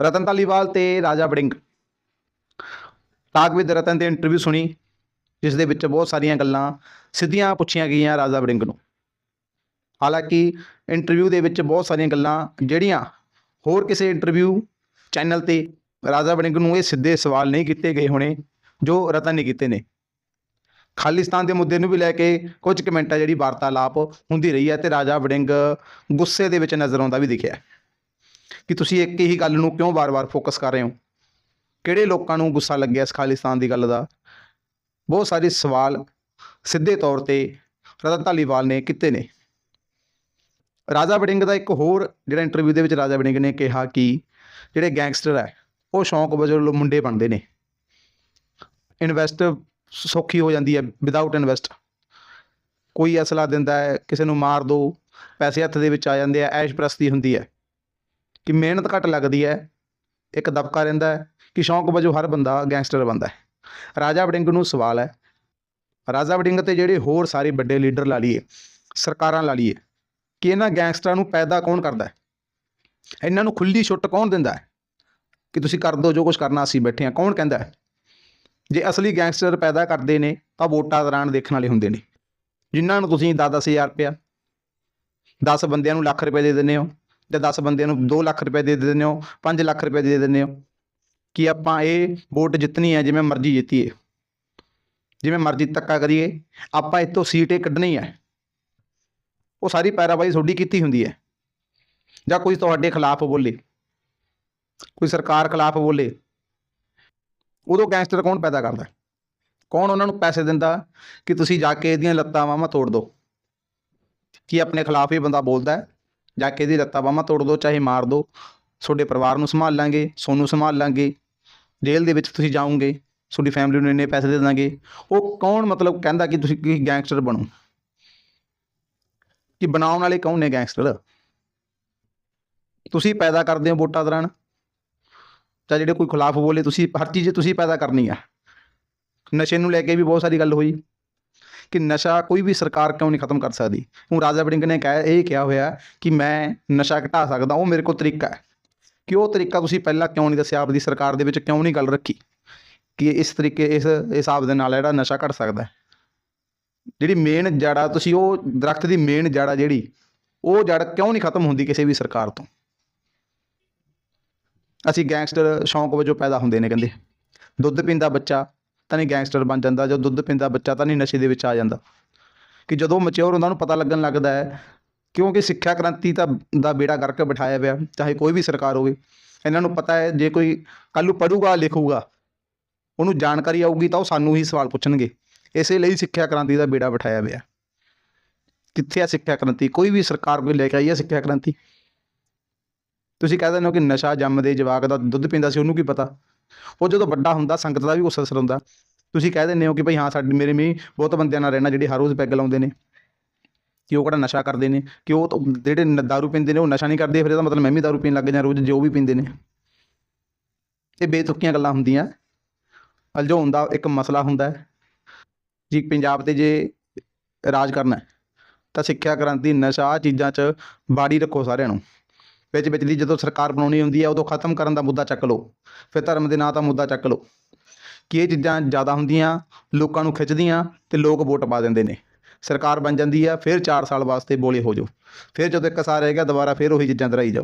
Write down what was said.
ਰਤਨ ਤਾਲੀਵਾਲ ਤੇ Raja Warring. Talk with ਰਤਨ ਤੇ interview ਸੁਣੀ, ਜਿਸ ਦੇ ਵਿੱਚ ਬਹੁਤ ਸਾਰੀਆਂ ਗੱਲਾਂ ਸਿੱਧੀਆਂ ਪੁੱਛੀਆਂ ਗਈਆਂ ਰਾਜਾ ਵੜਿੰਗ ਨੂੰ। ਹਾਲਾਂਕਿ ਇੰਟਰਵਿਊ ਦੇ ਵਿੱਚ ਬਹੁਤ ਸਾਰੀਆਂ ਗੱਲਾਂ ਜਿਹੜੀਆਂ ਹੋਰ ਕਿਸੇ ਇੰਟਰਵਿਊ ਚੈਨਲ ਤੇ ਰਾਜਾ ਵੜਿੰਗ ਨੂੰ ਇਹ ਸਿੱਧੇ ਸਵਾਲ ਨਹੀਂ ਕੀਤੇ ਗਏ ਹੋਣੇ, ਜੋ ਰਤਨ ਨੇ ਕੀਤੇ ਨੇ। ਖਾਲਿਸਤਾਨ ਦੇ ਮੁੱਦੇ ਨੂੰ ਵੀ ਲੈ ਕੇ ਕੁਝ ਕਮੈਂਟਾਂ ਜਿਹੜੀ ਵਾਰਤਾਲਾਪ ਹੁੰਦੀ ਰਹੀ ਹੈ ਤੇ ਰਾਜਾ ਵੜਿੰਗ ਗੁੱਸੇ ਦੇ ਵਿੱਚ ਨਜ਼ਰ ਆਉਂਦਾ ਵੀ ਦਿਖਿਆ ਕਿ ਤੁਸੀਂ ਇੱਕ ਹੀ ਗੱਲ ਨੂੰ ਕਿਉਂ ਵਾਰ-ਵਾਰ ਫੋਕਸ ਕਰ ਰਹੇ ਹੋ? ਕਿਹੜੇ ਲੋਕਾਂ ਨੂੰ ਗੁੱਸਾ ਲੱਗਿਆ ਇਸ ਖਾਲਿਸਤਾਨ ਦੀ ਗੱਲ ਦਾ? ਬਹੁਤ ਸਾਰੇ ਸਵਾਲ ਸਿੱਧੇ ਤੌਰ ਤੇ ਰਤਨ ਧਾਲੀਵਾਲ ਨੇ ਕੀਤੇ ਨੇ। ਰਾਜਾ ਵੜਿੰਗ ਦਾ ਇੱਕ ਹੋਰ ਜਿਹੜਾ ਇੰਟਰਵਿਊ ਦੇ ਵਿੱਚ ਰਾਜਾ ਵੜਿੰਗ ਨੇ ਕਿਹਾ ਕਿ ਜਿਹੜੇ ਗੈਂਗਸਟਰ ਹੈ, ਉਹ ਸ਼ੌਂਕ ਵਜੋਂ ਮੁੰਡੇ ਬਣਦੇ ਨੇ। ਇਨਵੈਸਟ ਸੌਖੀ ਹੋ ਜਾਂਦੀ ਹੈ ਵਿਦਆਊਟ ਇਨਵੈਸਟ ਕੋਈ ਅਸਲਾ ਦਿੰਦਾ ਹੈ, ਕਿਸੇ ਨੂੰ ਮਾਰ ਦੋ, ਪੈਸੇ ਹੱਥ ਦੇ ਵਿੱਚ ਆ ਜਾਂਦੇ ਆ, ਐਸ਼ ਪ੍ਰਸਤੀ ਹੁੰਦੀ ਹੈ। ਕਿ ਮਿਹਨਤ ਘੱਟ ਲੱਗਦੀ ਹੈ, ਇੱਕ ਦਬਕਾ ਰਹਿੰਦਾ ਹੈ, ਕਿ ਸ਼ੌਂਕ ਵਜੋਂ ਹਰ ਬੰਦਾ ਗੈਂਗਸਟਰ ਬਣਦਾ ਹੈ। ਰਾਜਾ ਵੜਿੰਗ ਨੂੰ ਸਵਾਲ ਹੈ, ਰਾਜਾ ਵੜਿੰਗ ਤੇ ਜਿਹੜੇ ਹੋਰ ਸਾਰੇ ਵੱਡੇ ਲੀਡਰ ਲਾ ਲਈਏ, ਸਰਕਾਰਾਂ ਲਾ ਲਈਏ, ਕਿ ਇਹਨਾਂ ਗੈਂਗਸਟਰਾਂ ਨੂੰ ਪੈਦਾ ਕੌਣ ਕਰਦਾ ਹੈ? ਇਹਨਾਂ ਨੂੰ ਖੁੱਲੀ ਛੁੱਟ ਕੌਣ ਦਿੰਦਾ ਹੈ? ਕਿ ਤੁਸੀਂ ਕਰ ਦਿਓ ਜੋ ਕੁਝ ਕਰਨਾ ਅਸੀਂ ਬੈਠੇ ਹਾਂ, ਕੌਣ ਕਹਿੰਦਾ ਹੈ? ਜੇ ਅਸਲੀ ਗੈਂਗਸਟਰ ਪੈਦਾ ਕਰਦੇ ਨੇ, ਤਾਂ ਵੋਟਾਂ ਦੌਰਾਨ ਦੇਖਣ ਵਾਲੇ ਹੁੰਦੇ ਨੇ। ਜਿਨ੍ਹਾਂ ਨੂੰ ਤੁਸੀਂ 10-10000 ਰੁਪਇਆ 10 ਬੰਦਿਆਂ ਨੂੰ ਲੱਖ ਰੁਪਏ ਦੇ ਦਿੰਦੇ ਹੋ ਜਾਂ 10 ਬੰਦਿਆਂ ਨੂੰ 2 ਲੱਖ ਰੁਪਏ ਦੇ ਦਿੰਦੇ ਹੋ 5 ਲੱਖ ਰੁਪਏ ਦੇ ਦਿੰਦੇ ਹੋ, ਕਿ ਆਪਾਂ ਇਹ ਵੋਟ ਜਿੱਤਣੀ ਹੈ ਜਿਵੇਂ ਮਰਜ਼ੀ ਜਿੱਤੀਏ। ਜਿਵੇਂ ਮਰਜ਼ੀ ਧੱਕਾ ਕਰੀਏ, ਆਪਾਂ ਇੱਥੋਂ ਸੀਟ ਇਹ ਕੱਢਣੀ ਹੈ। ਉਹ ਸਾਰੀ ਪੈਰਾਵਾਈ ਤੁਹਾਡੀ ਕੀਤੀ ਹੁੰਦੀ ਹੈ। ਜਾਂ ਕੋਈ ਤੁਹਾਡੇ ਖਿਲਾਫ ਬੋਲੇ। ਕੋਈ ਸਰਕਾਰ ਖਿਲਾਫ ਬੋਲੇ। ਉਦੋਂ ਗੈਂਗਸਟਰ ਕੌਣ ਪੈਦਾ ਕਰਦਾ? ਕੌਣ ਉਹਨਾਂ ਨੂੰ ਪੈਸੇ ਦਿੰਦਾ ਕਿ ਤੁਸੀਂ ਜਾ ਕੇ ਇਹਦੀਆਂ ਲੱਤਾਂ ਬਾਹਾਂ ਤੋੜ ਦਿਓ ਕੀ ਆਪਣੇ ਖਿਲਾਫ ਇਹ ਬੰਦਾ ਬੋਲਦਾ ਹੈ? ਜਾ ਕੇ ਇਹਦੀ ਲੱਤਾਂ ਬਾਹਾਂ ਤੋੜ ਦਿਓ ਚਾਹੇ ਮਾਰ ਦਿਓ ਤੁਹਾਡੇ ਪਰਿਵਾਰ ਨੂੰ ਸੰਭਾਲ ਲਾਂਗੇ, ਸੋਨੂੰ ਸੰਭਾਲ ਲਾਂਗੇ। ਜੇਲ੍ਹ ਦੇ ਵਿੱਚ ਤੁਸੀਂ ਜਾਓਗੇ, ਤੁਹਾਡੀ ਫੈਮਿਲੀ ਨੂੰ ਇੰਨੇ ਪੈਸੇ ਦੇ ਦਾਂਗੇ। ਉਹ ਕੌਣ ਮਤਲਬ ਕਹਿੰਦਾ ਕਿ ਤੁਸੀਂ ਕੀ ਗੈਂਗਸਟਰ ਬਣੋ? ਕਿ ਬਣਾਉਣ ਵਾਲੇ ਕੌਣ ਨੇ ਗੈਂਗਸਟਰ ਤੁਸੀਂ ਪੈਦਾ ਕਰਦੇ ਹੋ ਵੋਟਾਂ ਦੌਰਾਨ। ਜਾਂ ਜਿਹੜੇ ਕੋਈ ਖਿਲਾਫ ਬੋਲੇ, ਤੁਸੀਂ ਹਰ ਚੀਜ਼ ਤੁਸੀਂ ਪੈਦਾ ਕਰਨੀ ਆ। ਨਸ਼ੇ ਨੂੰ ਲੈ ਕੇ ਵੀ ਬਹੁਤ ਸਾਰੀ ਗੱਲ ਹੋਈ। ਕਿ ਨਸ਼ਾ ਕੋਈ ਵੀ ਸਰਕਾਰ ਕਿਉਂ ਨਹੀਂ ਖਤਮ ਕਰ ਸਕਦੀ? ਹੁਣ ਰਾਜਾ ਵੜਿੰਗ ਨੇ ਕਹਿ, ਇਹ ਕਿਹਾ ਹੋਇਆ ਕਿ ਮੈਂ ਨਸ਼ਾ ਘਟਾ ਸਕਦਾ, ਉਹ ਮੇਰੇ ਕੋਲ ਤਰੀਕਾ ਹੈ। ਕਿ ਉਹ ਤਰੀਕਾ ਤੁਸੀਂ ਪਹਿਲਾਂ ਕਿਉਂ ਨਹੀਂ ਦੱਸਿਆ? ਆਪਦੀ ਸਰਕਾਰ ਦੇ ਵਿੱਚ ਕਿਉਂ ਨਹੀਂ ਗੱਲ ਰੱਖੀ? ਕਿ ਇਸ ਤਰੀਕੇ, ਇਸ ਹਿਸਾਬ ਦੇ ਨਾਲ ਜਿਹੜਾ ਨਸ਼ਾ ਘਟ ਸਕਦਾ ਹੈ। ਜਿਹੜੀ ਮੇਨ ਜੜ, ਤੁਸੀਂ ਉਹ ਦਰਖਤ ਦੀ ਮੇਨ ਜੜ ਆ ਜਿਹੜੀ, ਉਹ ਜੜ ਕਿਉਂ ਨਹੀਂ ਖਤਮ ਹੁੰਦੀ ਕਿਸੇ ਵੀ ਸਰਕਾਰ ਤੋਂ? ਅਸੀਂ ਗੈਂਗਸਟਰ ਸ਼ੌਂਕ ਵਜੋਂ ਪੈਦਾ ਹੁੰਦੇ ਨੇ, ਕਹਿੰਦੇ। ਦੁੱਧ ਪੀਂਦਾ ਬੱਚਾ ਤਾਂ ਨਹੀਂ ਗੈਂਗਸਟਰ ਬਣ ਜਾਂਦਾ, ਜੋ ਦੁੱਧ ਪੀਂਦਾ ਬੱਚਾ ਤਾਂ ਨਹੀਂ ਨਸ਼ੇ ਦੇ ਵਿੱਚ ਆ ਜਾਂਦਾ। ਕਿ ਜਦੋਂ ਮੈਚਿਓਰ ਹੁੰਦਾ ਉਹਨੂੰ ਪਤਾ ਲੱਗਣ ਲੱਗਦਾ ਹੈ, ਕਿਉਂਕਿ ਸਿੱਖਿਆ ਕ੍ਰਾਂਤੀ ਤਾਂ ਦਾ ਬੇੜਾ ਕਰਕੇ ਬਿਠਾਇਆ ਪਿਆ, ਚਾਹੇ ਕੋਈ ਵੀ ਸਰਕਾਰ ਹੋਵੇ। ਇਹਨਾਂ ਨੂੰ ਪਤਾ ਹੈ, ਜੇ ਕੋਈ ਕੱਲੂ ਨੂੰ ਪੜ੍ਹੂਗਾ, ਲਿਖੂਗਾ, ਉਹਨੂੰ ਜਾਣਕਾਰੀ ਆਊਗੀ ਤਾਂ ਉਹ ਸਾਨੂੰ ਹੀ ਸਵਾਲ ਪੁੱਛਣਗੇ। ਇਸੇ ਲਈ ਸਿੱਖਿਆ ਕ੍ਰਾਂਤੀ ਦਾ ਬੇੜਾ ਬਿਠਾਇਆ ਪਿਆ। ਕਿੱਥੇ ਆ ਸਿੱਖਿਆ ਕ੍ਰਾਂਤੀ? ਕੋਈ ਵੀ ਸਰਕਾਰ ਕੋਈ ਲੈ ਕੇ ਆਈ ਹੈ ਸਿੱਖਿਆ ਕ੍ਰਾਂਤੀ? ਤੁਸੀਂ ਕਹਿ ਦਿੰਦੇ ਹੋ ਕਿ ਨਸ਼ਾ ਜੰਮਦੇ ਜਵਾਕ ਦਾ ਦੁੱਧ ਪੀਂਦਾ ਸੀ, ਉਹਨੂੰ ਕੀ ਪਤਾ? ਉਹ ਜਦੋਂ ਵੱਡਾ ਹੁੰਦਾ, ਸੰਗਤ ਦਾ ਵੀ ਉਸ ਅਸਰ ਹੁੰਦਾ। ਤੁਸੀਂ ਕਹਿ ਦਿੰਦੇ ਹੋ ਕਿ ਭਾਈ ਹਾਂ, ਸਾਡੇ ਮੇਰੇ ਮੀ ਬਹੁਤ ਬੰਦਿਆਂ ਨਾਲ ਰਹਿਣਾ, ਜਿਹੜੇ ਹਰ ਰੋਜ਼ ਪੈਗ ਲਾਉਂਦੇ ਨੇ। ਕਿ ਉਹ ਕਿਹੜਾ ਨਸ਼ਾ ਕਰਦੇ ਨੇ, ਕਿ ਉਹ ਜਿਹੜੇ ਨ- ਦਾਰੂ ਪੀਂਦੇ ਨੇ, ਉਹ ਨਸ਼ਾ ਨਹੀਂ ਕਰਦੇ, ਫਿਰ ਇਹਦਾ ਮਤਲਬ ਮੈਂ ਵੀ ਦਾਰੂ ਪੀਣ ਲੱਗ ਜਾਂ ਰੋਜ਼ ਜੋ ਵੀ ਪੀਂਦੇ ਨੇ। ਇਹ ਬੇਤੁਕੀਆਂ ਗੱਲਾਂ ਹੁੰਦੀਆਂ। ਅਲਝਾਉਣ ਦਾ ਇੱਕ ਮਸਲਾ ਹੁੰਦਾ। ਹੈ ਜੀ, ਪੰਜਾਬ ਤੇ ਜੇ ਰਾਜ ਕਰਨਾ ਤਾਂ ਸਿੱਖਿਆ ਕ੍ਰਾਂਤੀ, ਨਸ਼ਾ ਚੀਜ਼ਾਂ 'ਚ ਬਾੜੀ ਰੱਖੋ ਸਾਰਿਆਂ ਨੂੰ। ਵਿੱਚ ਵਿੱਚ ਦੀ ਜਦੋਂ ਸਰਕਾਰ ਬਣਾਉਣੀ ਹੁੰਦੀ ਹੈ, ਉਦੋਂ ਖਤਮ ਕਰਨ ਦਾ ਮੁੱਦਾ ਚੱਕ ਲਓ। ਫਿਰ ਧਰਮ ਦੇ ਨਾਂ ਦਾ ਮੁੱਦਾ ਚੱਕ ਲਓ। ਕਿ ਇਹ ਚੀਜ਼ਾਂ ਜ਼ਿਆਦਾ ਹੁੰਦੀਆਂ, ਲੋਕਾਂ ਨੂੰ ਖਿੱਚਦੀਆਂ ਤੇ ਲੋਕ ਵੋਟ ਪਾ ਦਿੰਦੇ ਨੇ। ਸਰਕਾਰ ਬਣ ਜਾਂਦੀ ਆ, ਫਿਰ 4 ਸਾਲ ਵਾਸਤੇ ਬੋਲੇ ਹੋ ਜਾਓ। ਫਿਰ ਜਦੋਂ ਇੱਕ ਸਾਲ ਰਹਿ ਗਿਆ, ਦੁਬਾਰਾ ਫਿਰ ਉਹੀ ਚੀਜ਼ਾਂ ਦੁਹਰਾਈ ਜਾਓ।